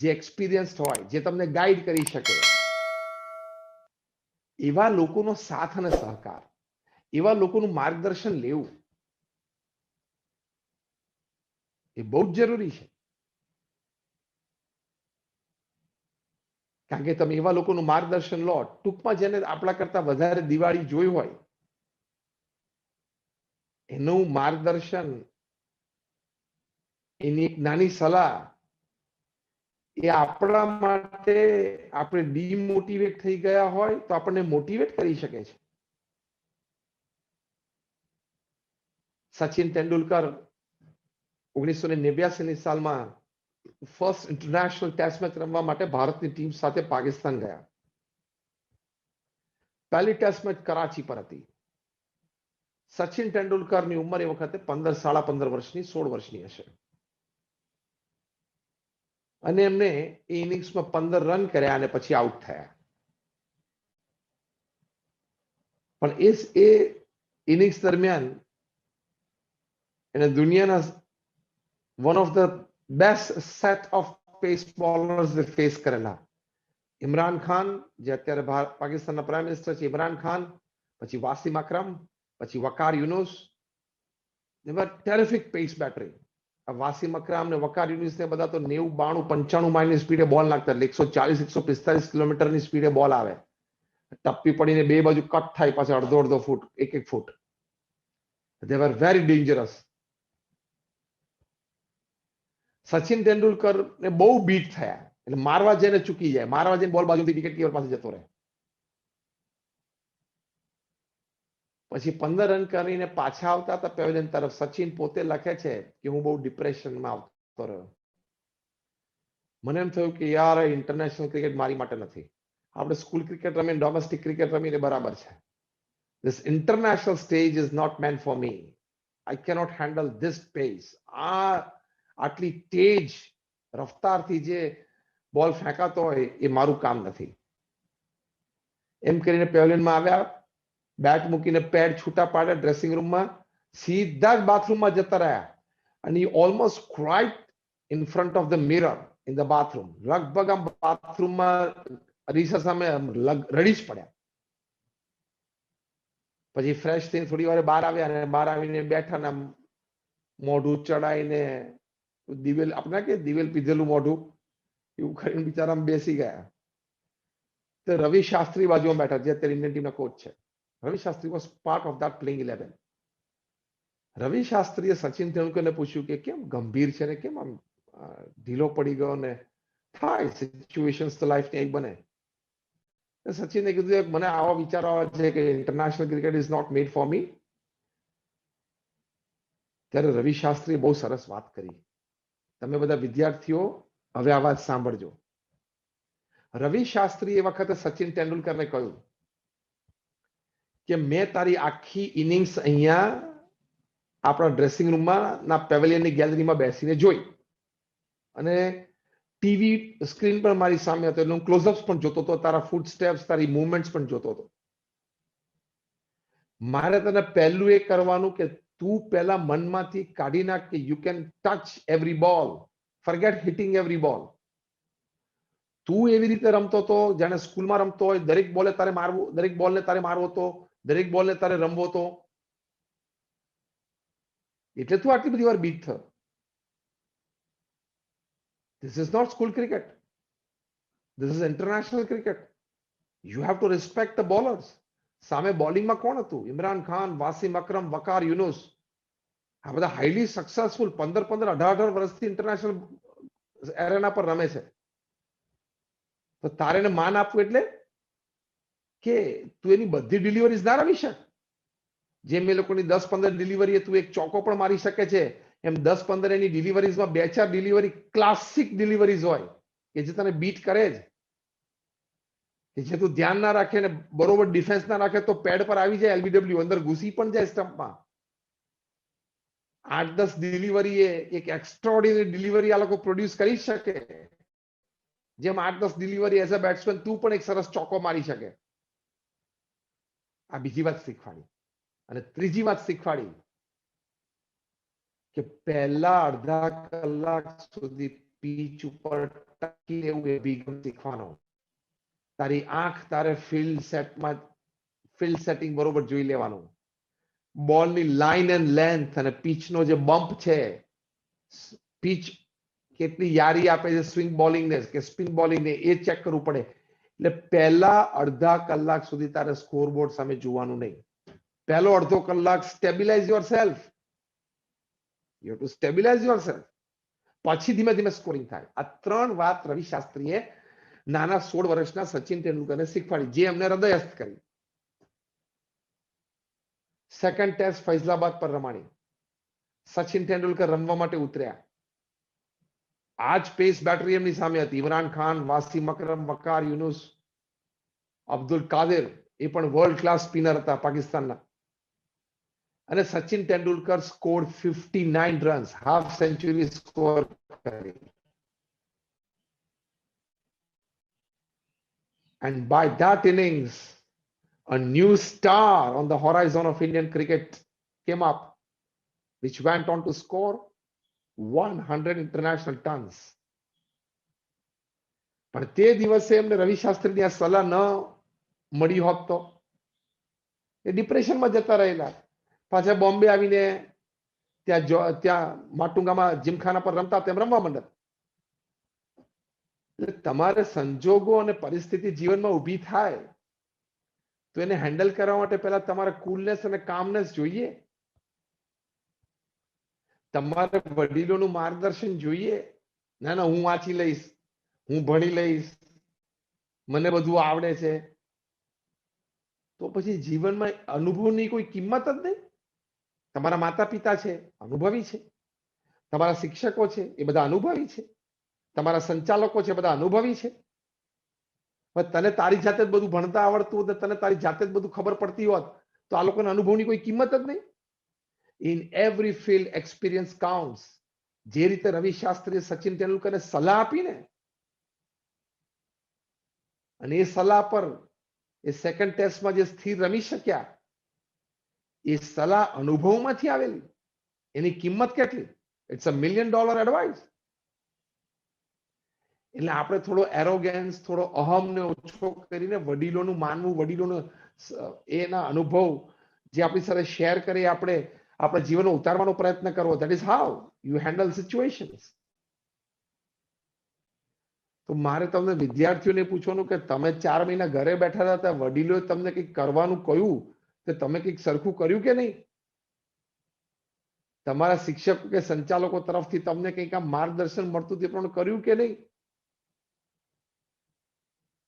જે એક્સપિરિયન્સ હોય, જે તમને ગાઈડ કરી શકે. એવા લોકોનો સાથ અને સહકાર, એવા લોકોનું માર્ગદર્શન લેવું, એ બહુ જ જરૂરી છે. કારણ કે તમે એવા લોકોનું માર્ગદર્શન લો, ટૂંકમાં જેને આપણા કરતા વધારે દિવાળી જોઈ હોય, એનું માર્ગદર્શન, એની એક નાની સલાહ એ આપણા માટે આપણે ડીમોટિવેટ થઈ ગયા હોય તો આપણને મોટિવેટ કરી શકે છે. સચિન તેંડુલકર ઓગણીસો ને નેવ્યાસી સાલમાં ફર્સ્ટ ઇન્ટરનેશનલ ટેસ્ટ મેચ રમવા માટે ભારતની ટીમ સાથે પાકિસ્તાન ગયા. પહેલી ટેસ્ટ મેચ કરાચી પર હતી. સચિન તેંડુલકરની ઉંમર એ વખતે પંદર, સાડા પંદર વર્ષની, સોળ વર્ષની હશે. અને એમને એ ઇનિંગ્સમાં પંદર રન કર્યા અને પછી આઉટ થયા. પણ એ એ ઇનિંગ્સ દરમિયાન એને દુનિયાના one of the best set of pace bowlers face કરેલા. ઇમરાન ખાન, જે અત્યારે પાકિસ્તાનના પ્રાઇમ મિનિસ્ટર છે, ઇમરાન ખાન, પછી વાસિમ અકરમ, પછી Waqar Younis. Terrific pace battery Wasim Akram ને વકાર યુનિસ ને બધા તો નેવું બાણું પંચાણું માઇલની સ્પીડે બોલ નાખતા એટલે એકસો ચાલીસ, એકસો પિસ્તાલીસ કિલોમીટરની સ્પીડે બોલ આવે. ટપ્પી પડીને બે બાજુ કટ થાય પાછા અડધો અડધો ફૂટ, એક એક ફૂટ. They were very dangerous Sachin Tendulkar ને બહુ બીટ થયા. એટલે મારવા જઈને ચૂકી જાય. મારવા જઈને બોલ બાજુથી વિકેટ કીપર પાસે જતો રહે. પછી પંદર રન કરીને પાછા આવતા હતા પેવેલિયન તરફ. સચિન પોતે લખે છે કે હું બહુ ડિપ્રેશનમાં આવતો રહ્યો. મને એમ થયું કે યાર ઇન્ટરનેશનલ ક્રિકેટ મારી માટે નથી. આપણે સ્કૂલ ક્રિકેટ રમીને ડોમેસ્ટિક ક્રિકેટ રમીને બરાબર છે. This international stage is not meant for me I cannot handle this pace આ આટલી તેજ, રફતારથી જે બોલ ફેંકાતો હોય, એ મારું કામ નથી. એમ કરીને પેવેલિયનમાં આવ્યા. બેટ મૂકીને પેડ છૂટા પાડ્યા ડ્રેસિંગ રૂમમાં સીધા જ બાથરૂમમાં જતા રહ્યા. અને almost cried in front of the mirror in the bathroom લગભગ આમ બાથરૂમમાં અરીસા સામે રડી જ પડ્યા. પછી ફ્રેશ થઈને થોડી વાર બહાર આવ્યા અને બહાર આવીને બેઠા ને મોઢું ચડાઈને દિવેલ, આપણે કે દિવેલ પીધેલું મોઢું, એવું કરીને બિચારા બેસી ગયા. તો રવિ શાસ્ત્રી બાજુમાં બેઠા, જે અત્યારે ઇન્ડિયન ટીમના કોચ છે. Ravi Shastri was part of that playing eleven Ravi શાસ્ત્રીએ Sachin તેંડુલકરને પૂછ્યું કે કેમ ગંભીર છે ને કેમ આમ ઢીલો પડી ગયો ને થાય સિચ્યુએશન્સ તો લાઈફની એક બને સચિને કીધું મને આવા વિચારો આવે છે કે international cricket is not made for me ત્યારે રવિ શાસ્ત્રીએ બહુ સરસ વાત કરી. તમે બધા વિદ્યાર્થીઓ, હવે આ વાત સાંભળજો. રવિ શાસ્ત્રી એ વખતે સચિન તેંડુલકરને કહ્યું કે મેં તારી આખી ઇનિંગ્સ અહીંયા આપણા ડ્રેસિંગ રૂમમાં ના પેવેલિયનની ગેલેરીમાં બેસીને જોઈ. અને ટીવી સ્ક્રીન પર મારી સામે હતો એટલે હું ક્લોઝઅપ્સ પણ જોતો હતો, તારા ફૂડ સ્ટેપ્સ તારી મુવમેન્ટ્સ પણ જોતો હતો. મારે તને પહેલું એ કરવાનું કે તું પહેલા મનમાંથી કાઢી નાખ કે you can touch every ball forget hitting every ball તું એવી રીતે રમતો હતો જાણે સ્કૂલમાં રમતો હોય, દરેક બોલે તારે મારવું, દરેક બોલને તારે મારવો હતો દરેક બોલને તારે રમવો તો? એટલે તું આટલી બધી વાર બીટ થયો this is not school cricket this is international cricket you have to respect the bowlers સામે બોલિંગમાં કોણ હતું? ઇમરાન ખાન, વાસિમ અકરમ, વકાર, યુનુસ. આ બધા હાઈલી સક્સેસફુલ પંદર પંદર અઢાર અઢાર વર્ષથી ઇન્ટરનેશનલ એરેના પર રમે છે. તો તારે માન આપવું એટલે કે તું એની બધી ડિલિવરીઝ ના રમી શક? જેમ એ લોકોની દસ પંદર ડિલિવરી તું એક ચોકો પણ મારી શકે છે. એમ દસ પંદર એની ડિલિવરીઝમાં બે ચાર ડિલિવરી ક્લાસિક ડિલિવરીઝ હોય, કે જે તને બીટ કરે જ. કે જે તું ધ્યાન ના રાખે ને બરોબર ડિફેન્સ ના રાખે તો પેડ પર આવી જાય એલબીડબ્લ્યુ અંદર ઘૂસી પણ જાય સ્ટમ્પમાં આઠ દસ ડિલિવરી એ એક એક્સ્ટ્રાઓર્ડિનરી ડિલિવરી આ લોકો પ્રોડ્યુસ કરી શકે. જેમ આઠ દસ ડિલિવરી એઝ અ બેટ્સમેન તું પણ એક સરસ ચોકો મારી શકે. આ બીજી વાત શીખવાડી. અને ત્રીજી વાત શીખવાડી કે પહેલા અડધા કલાક સુધી પીચ ઉપર ટકી રહેવું અભિગમ શીખવાનો. તારી આંખ તારે ફિલ્ડ સેટમાં ફિલ્ડ સેટિંગ બરોબર જોઈ લેવાનું. બોલની લાઇન એન્ડ લેન્થ અને પીચનો જે બમ્પ છે, પીચ કેટલી યારી આપે છે સ્વિંગ બોલિંગને કે સ્પિન બોલિંગને એ ચેક કરવું પડે. એટલે પહેલા અડધા કલાક સુધી તારે સ્કોરબોર્ડ સામે જોવાનું નહીં. પહેલો અડધો કલાક stabilize yourself you to stabilize yourself પછી ધીમે ધીમે સ્કોરિંગ થાય. આ ત્રણ વાત રવિ શાસ્ત્રીએ નાના સોળ વર્ષના સચિન તેંડુલકરને શીખવાડી, જે એમને હૃદયસ્થ કરી. સેકન્ડ ટેસ્ટ ફૈઝલાબાદ પર રમાણી. સચિન તેંડુલકર રમવા માટે ઉતર્યા. આજ પેસ બેટરી એમની સામે હતી ઇમરાન ખાન વાસીમ અકરમ વકાર યુનુસ અબ્દુલ કાદિર એ પણ વર્લ્ડ ક્લાસ સ્પિનર હતા પાકિસ્તાનના અને Sachin Tendulkar score fifty nine runs half century score કરી And by that innings, a new star on the horizon of Indian cricket came up, which went on to score 100 international tons પણ તે દિવસે એમને રવિ શાસ્ત્રીની આ સલાહ ન મળી હોત તો? એ ડિપ્રેશનમાં જતા રહેલા. પાછા બોમ્બે આવીને ત્યાં ત્યાં માટુંગામાં જીમખાના પર રમતા તેમ રમવા માંડત એટલે તમારે સંજોગો અને પરિસ્થિતિ જીવનમાં ઊભી થાય. તો એને હેન્ડલ કરવા માટે પહેલા તમારે કુલનેસ અને કામનેસ જોઈએ. તમારે વડીલોનું માર્ગદર્શન જોઈએ. ના ના, હું વાંચી લઈશ, હું ભણી લઈશ, મને બધું આવડે છે. તો પછી જીવનમાં અનુભવની કોઈ કિંમત જ નહીં. તમારા માતા પિતા છે, અનુભવી છે. તમારા શિક્ષકો છે, એ બધા અનુભવી છે. તમારા સંચાલકો છે બધા અનુભવી છે. તને તારી જાતે જ બધું ભણતા આવડતું હોત તને તારી જાતે જ બધું ખબર પડતી હોત, તો આ લોકોના અનુભવની કોઈ કિંમત જ નહીં. In every field experience counts જે રીતે રવિ શાસ્ત્રીએ સચિન તેંડુલકરને સલાહ આપીને અને એ સલાહ પર એ સેકન્ડ ટેસ્ટમાં જે સ્થિર રમી શક્યા, એ સલાહ અનુભવમાંથી આવેલી. એની કિંમત કેટલી? It's a million dollar advice એટલે આપણે થોડો એરોગેન્સ થોડો અહમને ઓછો કરીને વડીલોનું માનવું, વડીલોનું એના અનુભવ જે આપણી સાથે શેર કરી આપણે આપણા જીવનમાં ઉતારવાનો પ્રયત્ન કરવો. That is how you handle situations તો મારે તમને વિદ્યાર્થીઓને પૂછવાનું કે તમે ચાર મહિના ઘરે બેઠા હતા વડીલોએ તમને કંઈક કરવાનું કહ્યું? તો તમે કંઈક સરખું કર્યું કે નહીં? તમારા શિક્ષકો કે સંચાલકો તરફથી તમને કંઈક આમ માર્ગદર્શન મળતું તે પણ કર્યું કે નહીં?